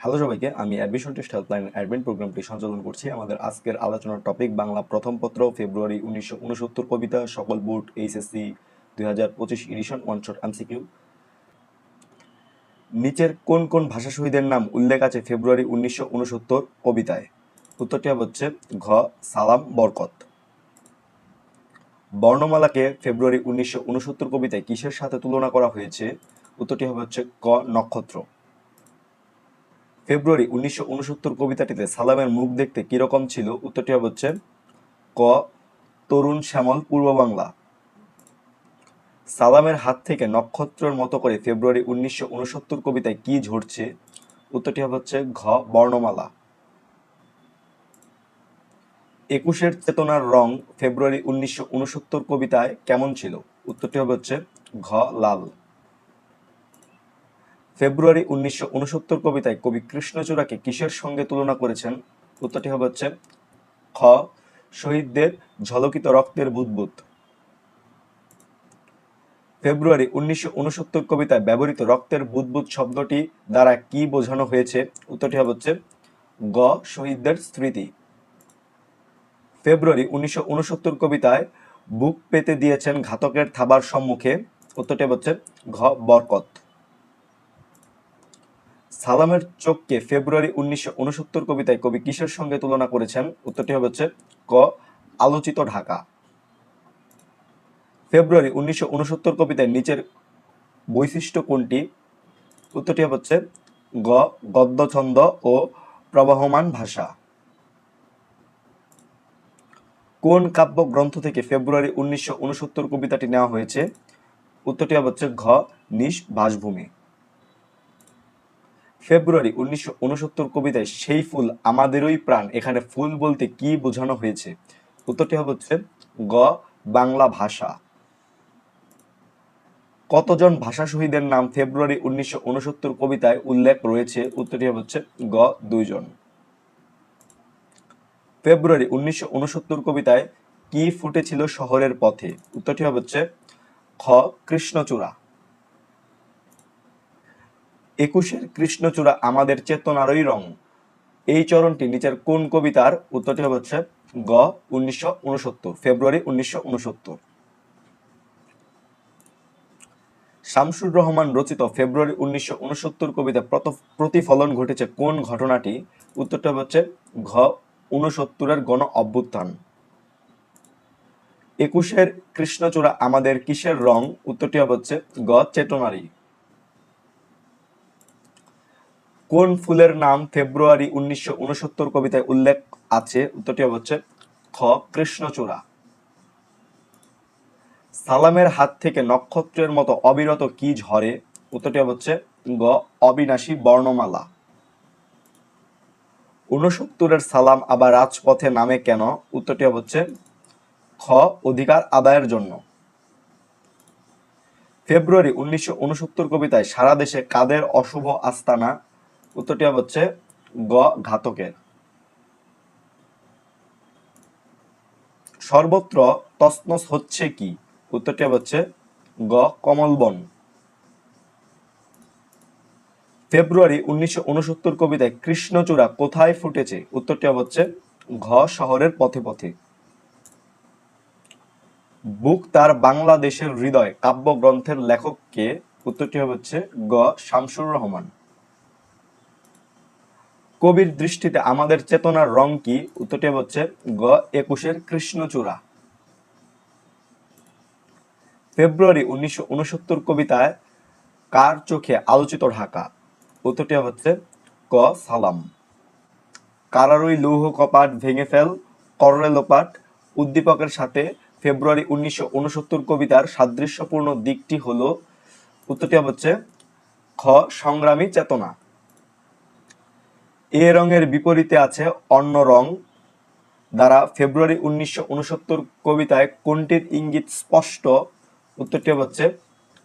Hello সবাইকে, আমি admission test helpline admin প্রোগ্রামটি সঞ্চালন করছি। আমাদের আজকের আলোচনার টপিক বাংলা প্রথম পত্র ফেব্রুয়ারি উনিশশো উনসত্তর কবিতা, সকল বোর্ড এইচএসসি দুই হাজার পঁচিশ ওয়ান শট এমসিকিউ নিচের কোন কোন ভাষা শহীদের নাম উল্লেখ আছে ফেব্রুয়ারি উনিশশো উনসত্তর কবিতায়? উত্তরটি হচ্ছে ঘ, সালাম, বরকত। বর্ণমালাকে ফেব্রুয়ারি উনিশশো উনসত্তর কবিতায় কিসের সাথে তুলনা করা হয়েছে? উত্তরটি হবে হচ্ছে ক নক্ষত্র। ফেব্রুয়ারি উনিশশো উনসত্তর কবিতাটিতে সালামের মুখ দেখতে কীরকম ছিল? উত্তরটি হবে হচ্ছে ক, তরুণ শ্যামল, পূর্ব বাংলা। সালামের হাত থেকে নক্ষত্রের মতো করে ফেব্রুয়ারি উনিশশো উনসত্তর কবিতায় কি ঝরছে? উত্তরটি হবে হচ্ছে ঘ, বর্ণমালা। একুশের চেতনার রং ফেব্রুয়ারি উনিশশো উনসত্তর কবিতায় কেমন ছিল? উত্তরটি হবে হচ্ছে ঘ, লাল। ফেব্রুয়ারি উনিশশো উনসত্তর কবিতায় কবি কৃষ্ণচূড়াকে কিসের সঙ্গে তুলনা করেছেন? উত্তরটি হবে হচ্ছে, খ, শহীদদের ঝলকিত রক্তের বুদবুদ। ফেব্রুয়ারি উনিশশো উনসত্তর কবিতায় ব্যবহৃত রক্তের বুদবুদ শব্দটি দ্বারা কি বোঝানো হয়েছে? উত্তরটি হবে হচ্ছে, গ, শহীদদের স্মৃতি। ফেব্রুয়ারি উনিশশো উনসত্তর কবিতায় বুক পেতে দিয়েছেন ঘাতকের থাবার সম্মুখে। উত্তরটি হচ্ছে, ঘ, বরকত। সালামের চোখকে ফেব্রুয়ারি উনিশশো উনসত্তর কবিতায় কবি কিসের সঙ্গে তুলনা করেছেন? উত্তরটি হচ্ছে ক, আলোচিত ঢাকা। ফেব্রুয়ারি উনিশশো উনসত্তর কবিতায় নিচের বৈশিষ্ট্য কোনটি? উত্তরটি হচ্ছে গ গদ্য ছন্দ ও প্রবাহমান ভাষা। কোন কাব্য গ্রন্থ থেকে ফেব্রুয়ারি উনিশশো উনসত্তর কবিতাটি নেওয়া হয়েছে? উত্তরটি হচ্ছে ঘ, নিশ, বাসভূমি। ফেব্রুয়ারি উনিশশো উনসত্তর কবিতায় সেই ফুল আমাদেরই প্রাণ। এখানে ফুল বলতে কি বোঝানো হয়েছে? উত্তরটি হবে হচ্ছে গ, বাংলা ভাষা। কতজন ভাষা শহীদের নাম ফেব্রুয়ারি উনিশশো উনসত্তর কবিতায় উল্লেখ রয়েছে? উত্তরটি হচ্ছে গ, দুইজন। ফেব্রুয়ারি উনিশশো উনসত্তর কবিতায় কি ফুটেছিল শহরের পথে? উত্তরটি হচ্ছে খ, কৃষ্ণচূড়া। একুশের কৃষ্ণচূড়া আমাদের চেতনারই রং। এই চরণটি নিচের কোন কবিতার? উত্তরটি হচ্ছে গ, উনিশশো উনসত্তর, ফেব্রুয়ারি উনিশশো উনসত্তর। শামসুর রহমান রচিত ফেব্রুয়ারি উনিশশো উনসত্তর কবিতা প্রতিফলন ঘটেছে কোন ঘটনাটি? উত্তরটা হচ্ছে ঘ, উনসত্তরের গণ অভ্যুত্থান। একুশের কৃষ্ণচূড়া আমাদের কিসের রং? উত্তরটি হচ্ছে গ চেতনারী কোন ফুলের নাম ফেব্রুয়ারি উনিশশো উনসত্তর কবিতায় উল্লেখ আছে? উত্তরটি হচ্ছে খ, কৃষ্ণচূড়া। সালামের হাত থেকে নক্ষত্রের মতো অবিরত কি ঝরে? উত্তরটি হচ্ছে গ, অবিনাশী বর্ণমালা। উনসত্তরের সালাম আবার রাজপথে নামে কেন? উত্তরটি হচ্ছে খ, অধিকার আদায়ের জন্য। ফেব্রুয়ারি উনিশশো উনসত্তর কবিতায় সারা দেশে কাদের অশুভ আস্তানা? উত্তরটি হচ্ছে গ ঘাতকের। সর্বত্র তসনস হচ্ছে কি? উত্তরটি হচ্ছে গ কমলবন। ফেব্রুয়ারি উনিশশো উনসত্তর কবিতায় কৃষ্ণচূড়া কোথায় ফুটেছে? উত্তরটি হচ্ছে ঘ শহরের পথে পথে। বুক তার বাংলাদেশের হৃদয় কাব্যগ্রন্থের লেখককে উত্তরটি হচ্ছে গ শামসুর রহমান। কবির দৃষ্টিতে আমাদের চেতনার রং কি? উত্তরটি হচ্ছে গ, একুশের কৃষ্ণচূড়া। ফেব্রুয়ারি উনিশশো উনসত্তর কবিতায় কার চোখে আলোচিত ঢাকা? উত্তরটি হচ্ছে ক, সালাম। কারারই লৌহ কপাট ভেঙে ফেল, করলে লোপাট। উদ্দীপকের সাথে ফেব্রুয়ারি উনিশশো উনসত্তর কবিতার সাদৃশ্যপূর্ণ দিকটি হল, উত্তরটি হচ্ছে খ, সংগ্রামী চেতনা। এ রঙের বিপরীতে আছে অন্য রং দ্বারা ফেব্রুয়ারি উনিশশো উনসত্তর কবিতায় কোনটির ইঙ্গিত স্পষ্ট? উত্তরটি হচ্ছে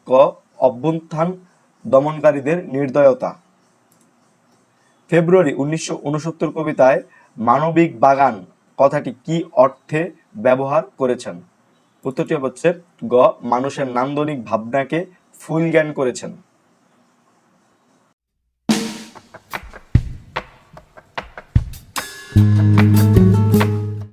ক, অভ্যুত্থান দমনকারীদের নির্দয়তা। ফেব্রুয়ারি উনিশশো উনসত্তর কবিতায় মানবিক বাগান কথাটি কি অর্থে ব্যবহার করেছেন? উত্তরটি হচ্ছে গ, মানুষের নান্দনিক ভাবনাকে ফুল জ্ঞান করেছেন।